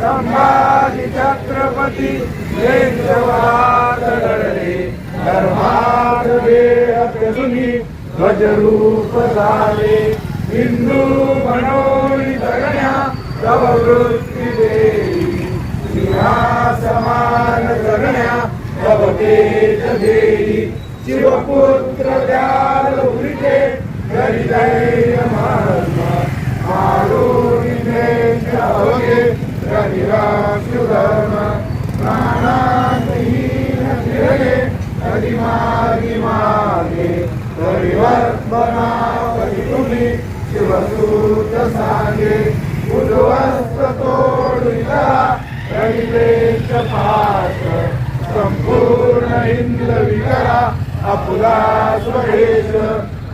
संभाजी छत्रपती देशवाद लढले धर्मात झाले. हिंदू म्हणून जगण्या तव वृत्ती देवी समान जगण्या तव तेज देवी शिवपुत्र द्याल उरिते गरिदैर्य महात्मा रविराक्षुधर्म प्राणांतहीन फिरले मागे मार्गे हरिवर्धनावरी तुम्ही शिवसूत सांगे उद्ध्वस्त तोडुला रविलेश पाठ संपूर्ण इंद्र विकरा अपुला स्वदेश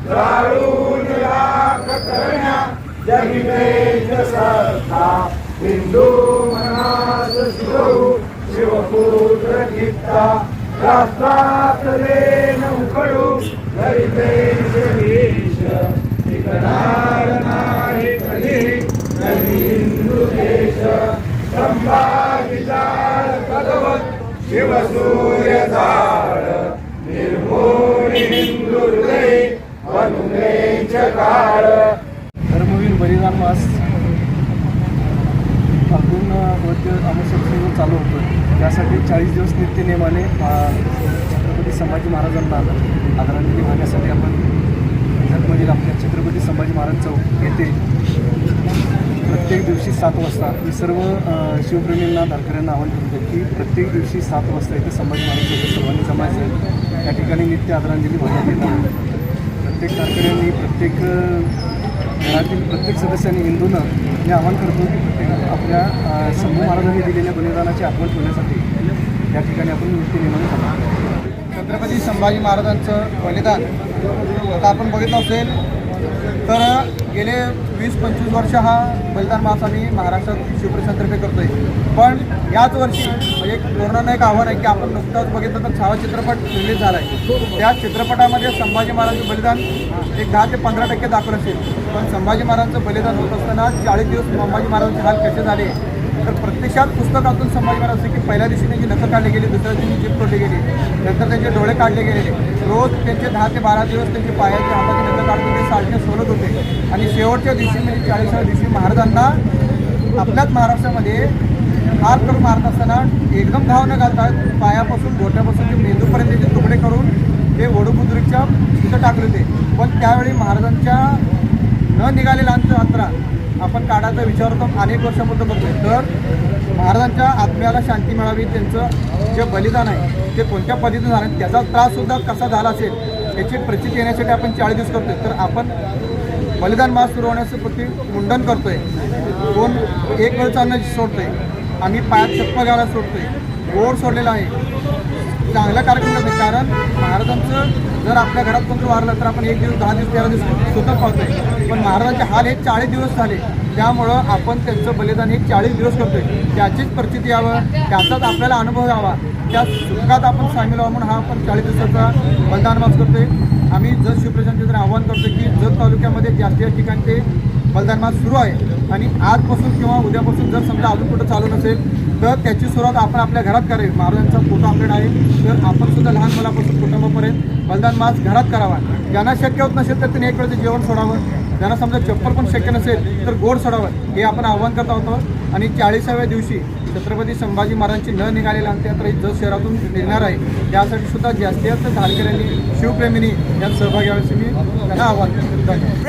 जाळून लाख करण्या जगिवेश सत्ता हिंदू मनास शिवपुत्र गीता राष्ट्रात रेन उकडू गरितेश वीश टिकणार नाही कधी कधी हिंदू देश संभाजीचार भगवत शिवसूर्य झाड निर्मोही हिंदू हृदय काळ धर्मवीर बलिदान मास फाल्गुन वद्य अमावस्येपासून चालू होतो. त्यासाठी चाळीस दिवस नित्यनेमाने अ, छत्रपती संभाजी महाराजांना आदरांजली वाहण्यासाठी आपण जगमधील आपल्या छत्रपती संभाजी महाराज चौक येथे प्रत्येक दिवशी सात वाजता मी सर्व शिवप्रेमींना धारकऱ्यांना आवाहन करतो की प्रत्येक दिवशी सात वाजता इथे संभाजी महाराज चौक सर्वांनी जमायचं या ठिकाणी नित्य आदरांजली वाहण्यात येतात प्रत्येक धारकऱ्यांनी प्रत्येक घरातील प्रत्येक सदस्याने हिंदूनं मी आवाहन करतो की आपल्या अ, शंभू महाराजांनी दिलेल्या बलिदानाची आठवण ठेवण्यासाठी या ठिकाणी आपण नित्य निर्माण करतो छत्रपती संभाजी महाराजांचं बलिदान आता आपण बघितलं असेल तर गेले वीस पंचवीस वर्ष हा बलिदान मास आम्ही महाराष्ट्रात शिवप्रसादतर्फे करतोय. पण याच वर्षी म्हणजे कोरोनानं एक आव्हान आहे की आपण नुकताच बघितलं तर छावा चित्रपट रिलीज झाला आहे त्या चित्रपटामध्ये संभाजी महाराजांचं बलिदान एक दहा ते पंधरा टक्के दाखवलं असेल. पण संभाजी महाराजांचं बलिदान होत असताना चाळीस दिवस संभाजी महाराजांचे हाल कसे झाले? तर प्रत्यक्षात पुस्तकातून संभाजी महाराज असं की पहिल्या दिवशी त्यांची नखं काढली गेली दुसऱ्या दिवशी जीप तोडली गेली नंतर त्यांचे डोळे काढले गेलेले रोज त्यांचे दहा ते बारा दिवस त्यांचे पायाचे हाताचे नखं काढून ते साधणे सोडत होते. आणि शेवटच्या दिवशी म्हणजे चाळीसाव्या दिवशी महाराजांना आपल्याच महाराष्ट्रामध्ये हात करून मारत असताना एकदम धाव न घालतात पायापासून गोट्यापासून ते मेंदूपर्यंत त्याचे तुकडे करून ते वडूबुद्रुकच्या तिथं टाकले होते. पण त्यावेळी महाराजांच्या न निघालेला अंत अंतरा आपण काढायचा विचार होतो. अनेक वर्षामध्ये बघतोय. तर महाराजांच्या आत्म्याला शांती मिळावी त्यांचं जे बलिदान आहे ते कोणत्या पद्धतीनं झालं? त्याचा त्राससुद्धा कसा झाला असेल याची प्रचिती येण्यासाठी आपण चाळीस दिवस करतोय. तर आपण बलिदान मास सुरू होण्यासाठी मुंडन करतोय. कोण एक वेळ अन्न सोडतोय. आम्ही पायात चप्पल घालायला सोडतोय. गोड सोडलेला आहे. चांगल्या कार्यक्रम आहे कारण महाराजांचं जर आपल्या घरात कोणतं वारलं तर आपण एक दिवस दहा दिवस तेरा दिवस स्वतः पावतोय. पण महाराजांचे हाल हे चाळीस दिवस झाले. त्यामुळं आपण त्यांचं बलिदान हे चाळीस दिवस करतोय. त्याचीच परिस्थिती यावं त्याचाच आपल्याला अनुभव यावा. त्या सुखात आपण सामील व्हावं म्हणून हा आपण चाळीस दिवसाचा बलिदान मास करतोय. आम्ही जत शिवप्रशांचे तर आव्हान करतोय की जत तालुक्यामध्ये जास्तीत ठिकाणी ते बलिदान मास सुरू आहे. आणि आजपासून किंवा उद्यापासून जर समजा अजून कुठं चालू नसेल तर त्याची सुरुवात आपण आपल्या घरात करावी महाराजांचा फोटो आपल्याकडे आहे. तर आपण सुद्धा लहान मुलापासून कुटुंबापर्यंत बलिदान मास घरात करावा. ज्यांना शक्य होत नसेल तर त्यांनी एक वेळचं जेवण सोडावं. ज्यांना समजा चप्पल पण शक्य नसेल तर गोड सोडावं. हे आपण आव्हान करत आहोत. आणि चाळीसाव्या दिवशी छत्रपती संभाजी महाराजांची न निघालेली अंत्ययात्रा ही जत शहरातून निघणार आहे त्यासाठी सुद्धा जास्तीत जास्त धारकऱ्यांनी शिवप्रेमींनी यात सहभागी व्हायचं मी त्यांना आव्हान करतो. धन्यवाद.